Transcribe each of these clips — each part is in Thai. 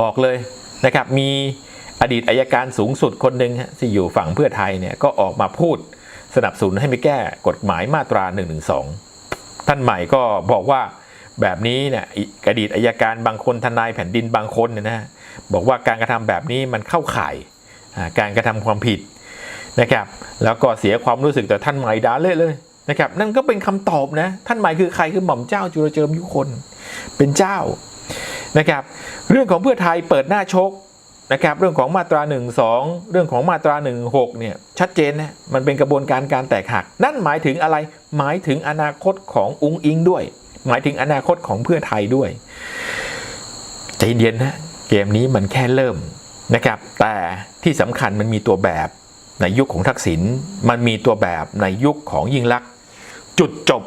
บอกเลยนะครับมีอดีตอายการสูงสุดคนหนึ่งที่อยู่ฝั่งเพื่อไทยเนี่ยก็ออกมาพูดสนับสนุนให้ไม่แก้กฎหมายมาตรา1นึท่านใหม่ก็บอกว่าแบบนี้เนี่ยอดีตอายการบางคนทนายแผ่นดินบางคนเนี่ยนะบอกว่าการกระทำแบบนี้มันเข้าข่ายการกระทำความผิดนะครับแล้วก็เสียความรู้สึกแต่ท่านใหม่ด่าเละเลยนะครับนั่นก็เป็นคำตอบนะท่านใหม่คือใครคือหม่อมเจ้าจุลเจิมยุคน เป็นเจ้า นะครับ เรื่องของเพื่อไทยเปิดหน้าชกนะครับ เรื่องของมาตรา1นึเรื่องของมาตรา1นึเนี่ย ชัดเจนนะ มันเป็นกระบวนการการแตกหัก นั่นหมายถึงอะไร หมายถึงอนาคตของอุ้งอิงด้วย หมายถึงอนาคตของเพื่อไทยด้วย ใจเย็นนะ เกมนี้มันแค่เริ่มนะครับ แต่ที่สำคัญมันมีตัวแบบในยุคของทักษิณ มันมีตัวแบบในยุคของยิ่งลักษณ์จุดจบ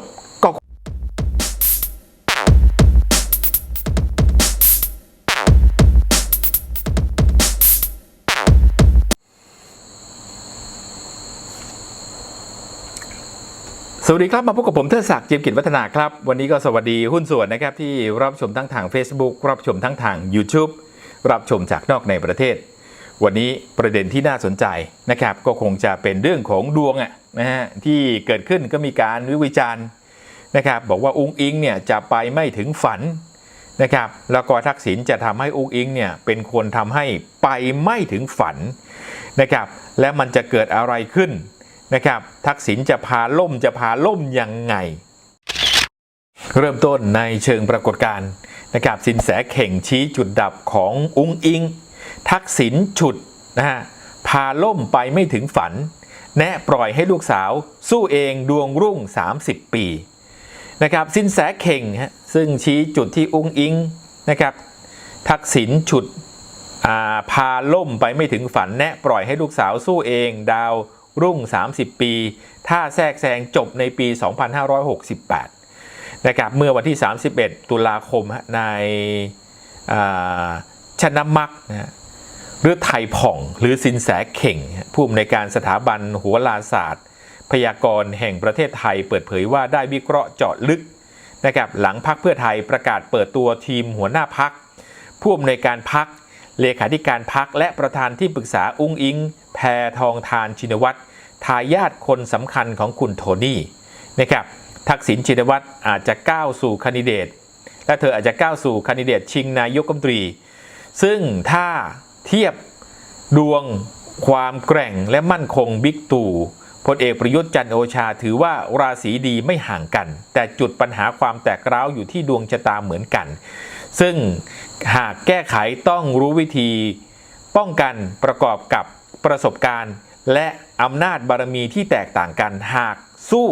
สวัสดีครับ มาพบกับผมเทดศักดิ์จียมกิจวัฒนาครับ วันนี้ก็สวัสดีหุ้นส่วนนะครับ ที่รับชมทั้งทาง Facebook รับชมทั้งทาง YouTube รับชมจากนอกในประเทศ วันนี้ประเด็นที่น่าสนใจนะครับ ก็คงจะเป็นเรื่องของดวงอะนะฮะที่เกิดขึ้นก็มีการวิวิจารณ์นะครับ บอกว่าอุ้งอิงเนี่ยจะไปไม่ถึงฝันนะครับ แล้วก็ทักษิณจะทำให้อุ้งอิงเนี่ยเป็นคนทำให้ไปไม่ถึงฝันนะครับ และมันจะเกิดอะไรขึ้น นะครับ ทักษิณจะพาล่มจะพาล่มยังไง เริ่มต้นในเชิงปรากฏการณ์นะครับสินแสเข่งชี้จุดดับของอุ้งอิง ทักษิณฉุดนะฮะพาล่มไปไม่ถึงฝัน แนะปล่อยให้ลูกสาว สู้เองดวงรุ่ง 30 ปีนะครับสินแสเข่งฮะซึ่งชี้จุดที่อุ้งอิงนะครับ ทักษิณฉุดาพาล่มไปไม่ถึงฝันแนะปล่อยให้ลูกสาวสู้เอง ดาว รุ่ง 30 ปี ถ้าแทรกแซงจบในปี 2568 นะครับ เมื่อวันที่ 31 ตุลาคมในชนะมักนะฮะหรือไทยผ่องหรือสินแสเข่ง ผู้อำนวยการสถาบันหัวลาศาสตร์ พยากรณ์แห่งประเทศไทยเปิดเผยว่าได้วิเคราะห์เจาะลึกนะครับหลังพักเพื่อไทยประกาศเปิดตัวทีมหัวหน้าพัก ผู้อำนวยการพักเลขาธิการพักและประธานที่ปรึกษาอุ้งอิง แพทองทานชินวัตร ทายาทคนสำคัญของคุณโทนี่นะครับทักษิณชินวัตรอาจจะก้าวสู่คันดิเดต และเธออาจจะก้าวสู่คันดิเดตชิงนายกรัฐมนตรี ซึ่งถ้าเทียบดวงความแกร่งและมั่นคงบิ๊กตู่พลเอกประยุทธ์จันโอชาถือว่าราศีดีไม่ห่างกัน แต่จุดปัญหาความแตกร้าวอยู่ที่ดวงชะตาเหมือนกัน ซึ่งหากแก้ไขต้องรู้วิธีป้องกันประกอบกับประสบการณ์ และอำนาจบารมีที่แตกต่างกันหากสู้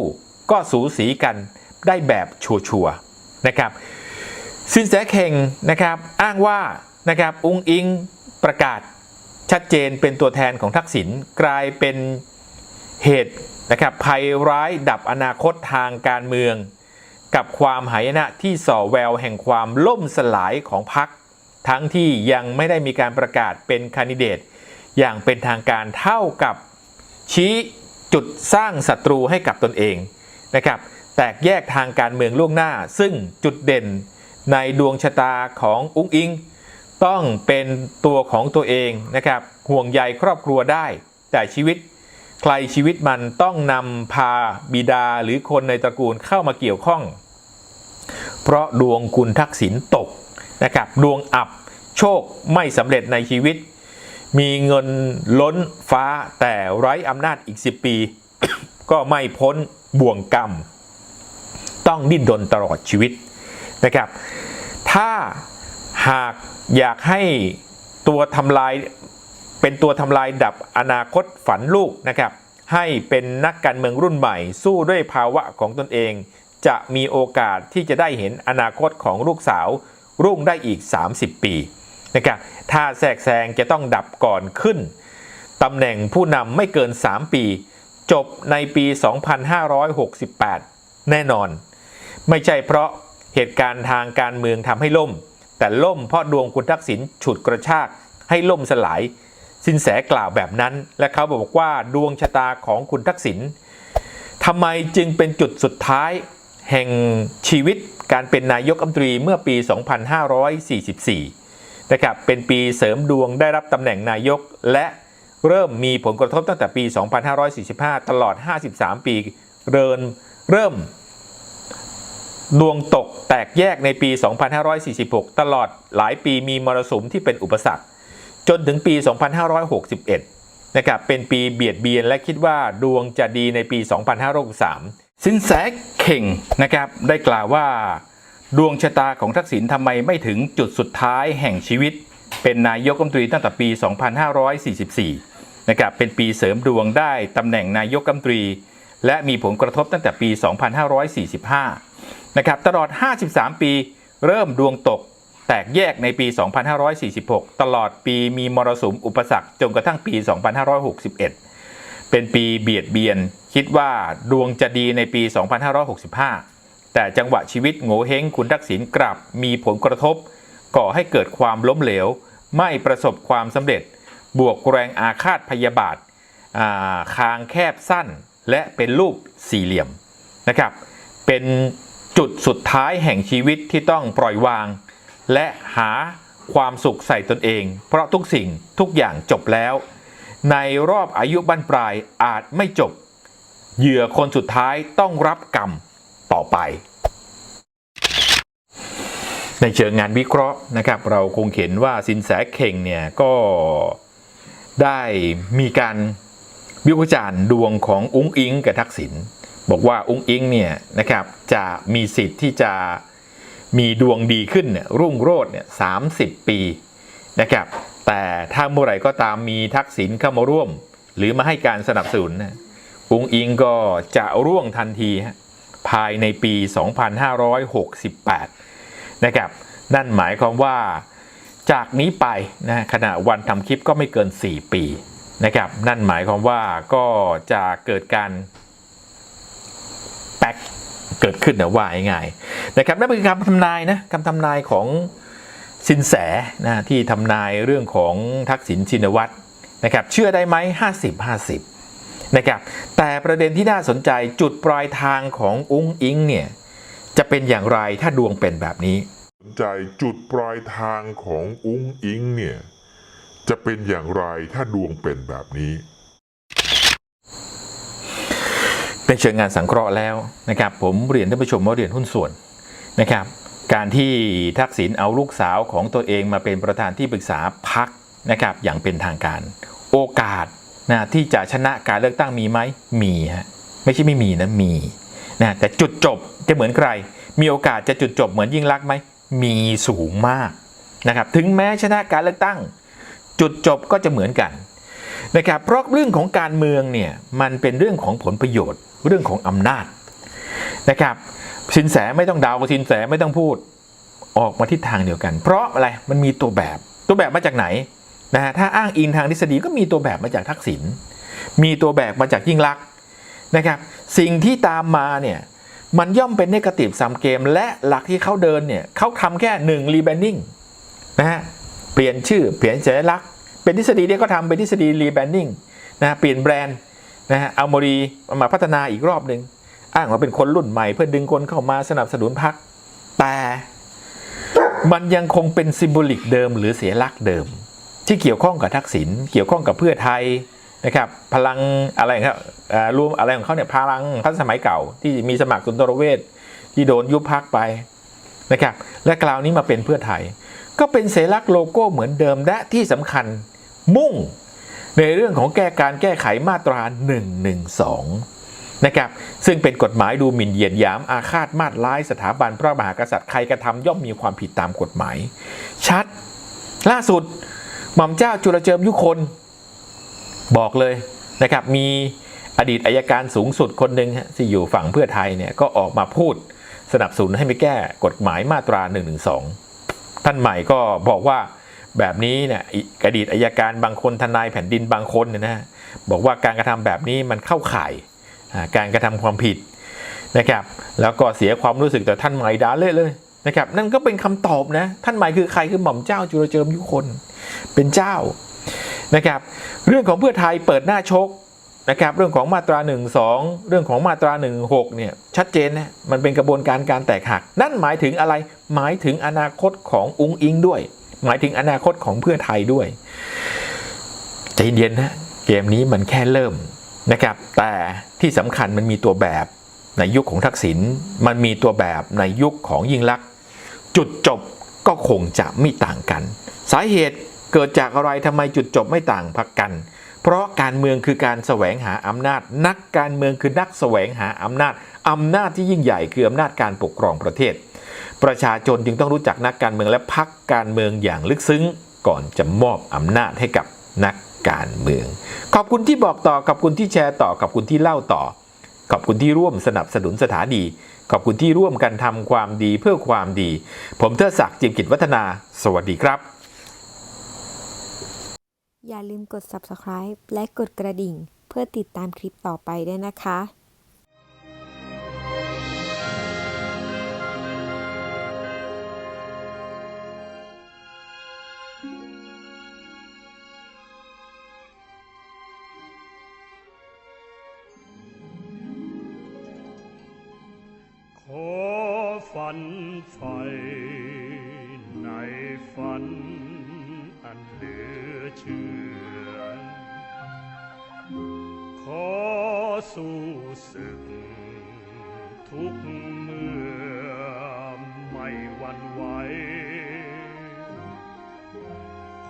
ก็สูสีกันได้แบบชัวร์ๆนะครับสินแสเข่งนะครับอ้างว่านะครับอุ้งอิงประกาศชัดเจนเป็นตัวแทนของทักษิณกลายเป็นเหตุนะครับภัยร้ายดับอนาคตทางการเมือง กับความหายนะที่ส่อแววแห่งความล่มสลายของพรรคทั้งที่ยังไม่ได้มีการประกาศเป็นคนดิเดต อย่างเป็นทางการเท่ากับชี้จุดสร้างศัตรูให้กับตนเองนะครับ แตกแยกทางการเมืองล่วงหน้า ซึ่งจุดเด่นในดวงชะตาของอุ้งอิง ต้องเป็นตัวของตัวเองนะครับห่วงใยครอบครัวได้ แต่ชีวิตใครชีวิตมันต้องนำพาบิดาหรือคนในตระกูลเข้ามาเกี่ยวข้อง เพราะดวงคุณทักษิณตกนะครับดวงอับโชคไม่สำเร็จในชีวิต มีเงินล้นฟ้าแต่ไร้อำนาจอีก 10 ปี ก็ไม่พ้นบ่วงกรรม ต้องดิ้นรนตลอดชีวิตนะครับ ถ้าหากอยากให้ตัวทำลายเป็นตัวทำลายดับอนาคตฝันลูกนะครับ ให้เป็นนักการเมืองรุ่นใหม่ สู้ด้วยภาวะของตนเอง จะมีโอกาสที่จะได้เห็นอนาคตของลูกสาวรุ่งได้อีก 30 ปี นะครับถ้าแทรกแซงจะต้องดับก่อนขึ้นตำแหน่งผู้นำไม่เกิน 3 ปี จบในปี 2568 แน่นอน ไม่ใช่เพราะเหตุการณ์ทางการเมืองทำให้ล่ม แต่ล่มเพราะดวงคุณทักษิณฉุดกระชากให้ล่มสลาย สินแสกล่าวแบบนั้น และเขาบอกว่าดวงชะตาของคุณทักษิณทำไมจึงเป็นจุดสุดท้ายแห่งชีวิตการเป็นนายกรัมนตรีเมื่อปี 2544 นะครับเป็นปีเสริมดวงได้รับตำแหน่งนายก และเริ่มมีผลกระทบตั้งแต่ปี 2545 ตลอด 53 ปีเรินเริ่ม ดวงตกแตกแยกในปี 2546 ตลอดหลายปีมีมรสุมที่เป็นอุปสรรค จนถึงปี 2561 นะครับเป็นปีเบียดเบียนและคิดว่าดวงจะดีในปี 2563สินแสเข่งนะครับได้กล่าวว่า ดวงชะตาของทักษิณทำไมไม่ถึงจุดสุดท้ายแห่งชีวิต เป็นนายกรัฐมนตรีตั้งแต่ปี 2544 นะครับ เป็นปีเสริมดวงได้ตำแหน่งนายกรัฐมนตรี และมีผลกระทบตั้งแต่ปี 2545 นะครับตลอด 53 ปีเริ่มดวงตกแตกแยกในปี 2546 ตลอดปีมีมรสุมอุปสรรคจนกระทั่งปี 2561 เป็นปีเบียดเบียน คิดว่าดวงจะดีในปี 2565 แต่จังหวะชีวิตโง่เฮงคุณทักษิณกลับมีผลกระทบ ก่อให้เกิดความล้มเหลว ไม่ประสบความสำเร็จ บวกแรงอาฆาตพยาบาทาคางแคบสั้น และเป็นรูปสี่เหลี่ยมนะครับ เป็นจุดสุดท้ายแห่งชีวิตที่ต้องปล่อยวาง และหาความสุขใส่ตนเอง เพราะทุกสิ่งทุกอย่างจบแล้ว ในรอบอายุบั้นปลายอาจไม่จบ เหยื่อคนสุดท้ายต้องรับกรรม ต่อไป ในเชิงงานวิเคราะห์นะครับ เราคงเห็นว่าสินแสเข่งเนี่ยก็ได้มีการวิพากษ์วิจารณ์ดวงของอุ้งอิงกับทักษิณบอกว่าอุ้งอิงเนี่ยนะครับจะมีสิทธิ์ที่จะมีดวงดีขึ้นเนี่ยรุ่งโรจน์เนี่ยสาปีนะครับ แต่ถ้าเมื่อไหร่ก็ตามมีทักษิณเข้ามาร่วม หรือมาให้การสนับสนุนอุ้งอิงก็จะร่วงทันทีฮะ ภายในปี 2568 นะครับนั่นหมายความว่าจากนี้ไปนะขณะวันทำคลิปก็ไม่เกิน 4 ปีนะครับนั่นหมายความว่าก็จะเกิดการแป๊กเกิดขึ้นนะว่าง่ายๆนะครับนั่นเป็นคำทำนายนะคำทำนายของสินแสนะที่ทำนายเรื่องของทักษิณชินวัตรนะครับเชื่อได้ไหม50 50 นะครับแต่ประเด็นที่น่าสนใจจุดปลายทางของอุ้งอิงเนี่ยจะเป็นอย่างไรถ้าดวงเป็นแบบนี้สนใจจุดปลายทางของอุ้งอิงเนี่ยจะเป็นอย่างไรถ้าดวงเป็นแบบนี้ในเชิงงานสังเคราะห์แล้วนะครับผมเรียนท่านผู้ชมว่าเรียนหุ้นส่วนนะครับ การที่ทักษิณเอาลูกสาวของตัวเองมาเป็นประธานที่ปรึกษาพักนะครับอย่างเป็นทางการ โอกาส นะที่จะชนะการเลือกตั้งมีไหมมีฮะไม่ใช่ไม่มีนะมีนะแต่จุดจบจะเหมือนใคร มีโอกาสจะจุดจบเหมือนยิ่งรักษณ์ไหมมีสูงมากนะครับถึงแม้ชนะการเลือกตั้ง จุดจบก็จะเหมือนกันนะครับเพราะเรื่องของการเมืองเนี่ยมันเป็นเรื่องของผลประโยชน์ เรื่องของอำนาจนะครับสินแสไม่ต้องเดาวสินแสไม่ต้องพูดออกมาทิศทางเดียวกัน เพราะอะไรมันมีตัวแบบตัวแบบมาจากไหน นะฮะถ้าอ้างอิงทางทฤษฎีก็มีตัวแบบมาจากทักษิณมีตัวแบบมาจากยิ่งลักษณ์นะครับสิ่งที่ตามมาเนี่ยมันย่อมเป็นเนกาทีฟซัมเกม และหลักที่เขาเดินเนี่ยเขาทำแค่หนึ่งรีแบนดิ้งนะฮะเปลี่ยนชื่อเปลี่ยนสัญลักษณ์เป็นทฤษฎีเดียวก็ทำเป็นทฤษฎีรีแบนดิ้งนะฮะเปลี่ยนแบรนด์นะฮะเอาโมดีมาพัฒนาอีกรอบหนึ่งอ้างว่าเป็นคนรุ่นใหม่เพื่อดึงคนเข้ามาสนับสนุนพรรคแต่มันยังคงเป็นซิมโบลิกเดิมหรือเสียลักษณ์เดิม ที่เกี่ยวข้องกับทักษิณเกี่ยวข้องกับเพื่อไทยนะครับพลังอะไรครับรวมอะไรของเขาเนี่ยพลังพันสมัยเก่า ที่มีสมัครสุนทรเวชที่โดนยุบพักไปนะครับและคราวนี้มาเป็นเพื่อไทย ก็เป็นเสลักษ์โลโก้เหมือนเดิมและที่สำคัญมุ่งในเรื่องของแก้การแก้ไขมาตรา 112 นะครับ ซึ่งเป็นกฎหมายดูหมิ่นเหยียดหยามอาฆาตมาตร้ายสถาบันพระมหากษัตริย์ใครกระทำย่อมมีความผิดตามกฎหมาย ชัด ล่าสุด หม่อมเจ้าจุลเจิมยุคน บอกเลยนะครับ มีอดีตอายการสูงสุดคนหนึ่งที่อยู่ฝั่งเพื่อไทยเนี่ยก็ออกมาพูดสนับสนุนให้ไม่แก้กฎหมายมาตรา112ท่านใหม่ก็บอกว่าแบบนี้เนี่ยอดีตอายการบางคนทนายแผ่นดินบางคนเนี่ยนะบอกว่าการกระทำแบบนี้มันเข้าข่ายการกระทำความผิดนะครับ แล้วก็เสียความรู้สึกต่อท่านใหม่ด่าเลยเลย นะครับนั่นก็เป็นคำตอบนะท่านหม่คือใครคือหม่อมเจ้าจุลเจิมยุคนเป็นเจ้านะครับเรื่องของเพื่อไทยเปิดหน้าชกนะครับเรื่องของมาตรา1 2เรื่องของมาตรา1 6เนี่ยชัดเจนนะมันเป็นกระบวนการการแตกหัก นั่นหมายถึงอะไรหมายถึงอนาคตของอุ้งอิงด้วย หมายถึงอนาคตของเพื่อไทยด้วยใจเย็นนะเกมนี้มันแค่เริ่มนะครับแต่ที่สำคัญมันมีตัวแบบ ในยุคของทักษิณมันมีตัวแบบในยุคของยิ่งลักษณ์จุดจบก็คงจะไม่ต่างกัน สาเหตุเกิดจากอะไรทำไมจุดจบไม่ต่างพักกัน เพราะการเมืองคือการแสวงหาอำนาจ นักการเมืองคือนักแสวงหาอำนาจอำนาจที่ยิ่งใหญ่คืออำนาจการปกครองประเทศ ประชาชนจึงต้องรู้จักนักการเมืองและพักการเมืองอย่างลึกซึ้ง ก่อนจะมอบอำนาจให้กับนักการเมือง ขอบคุณที่บอกต่อขอบคุณที่แชร์ต่อขอบคุณที่เล่าต่อ ขอบคุณที่ร่วมสนับสนุนสถานี ขอบคุณที่ร่วมกันทำความดีเพื่อความดี ผมเทอศักดิ์จิมกิจวัฒนา สวัสดีครับ อย่าลืมกด subscribe และกดกระดิ่ง เพื่อติดตามคลิปต่อไปด้วยนะคะ ฝันไฟในฝันอันเหลือเชื่อ ขอสู้ศึกทุกเมื่อไม่หวั่นไหว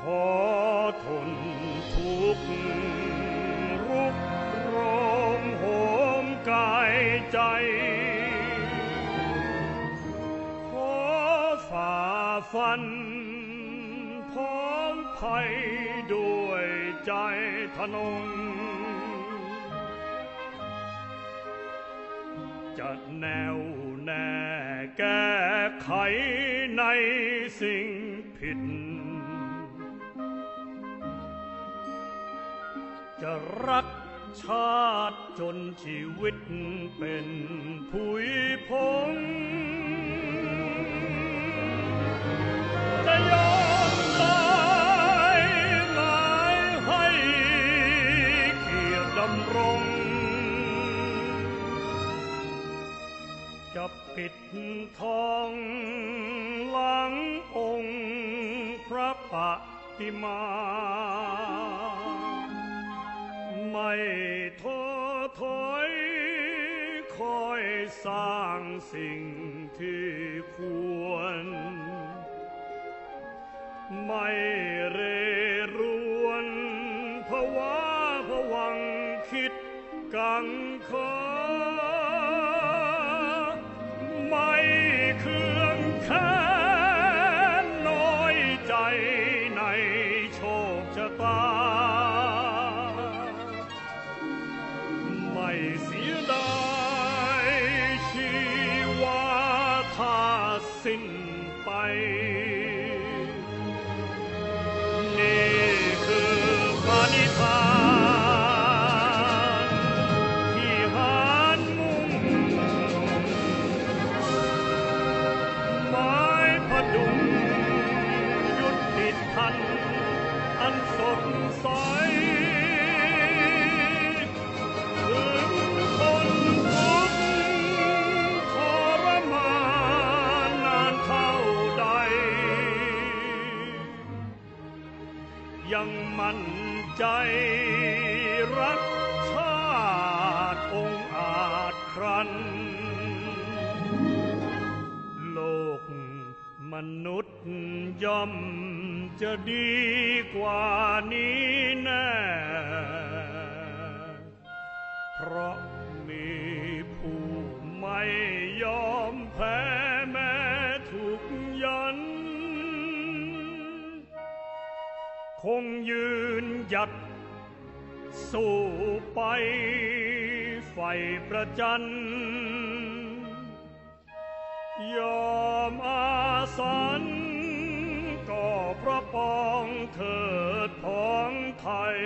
ขอทนทุกข์ ฟันพ้องภัยด้วยใจทนง จะแนวแน่แก้ไขในสิ่งผิด จะรักชาติจนชีวิตเป็น สร้างสิ่งที่ควร ไม่เรรวนภาวะผวังคิดกัง สิ้ มั่นใจรักชาติองอาจครัน โลกมนุษย์ย่อมจะดีกว่านี้แน่ ยืนหยัด สู้ไปไฟประจัน ยอมอาสัน ก็พระปองเถิดพ้องไทย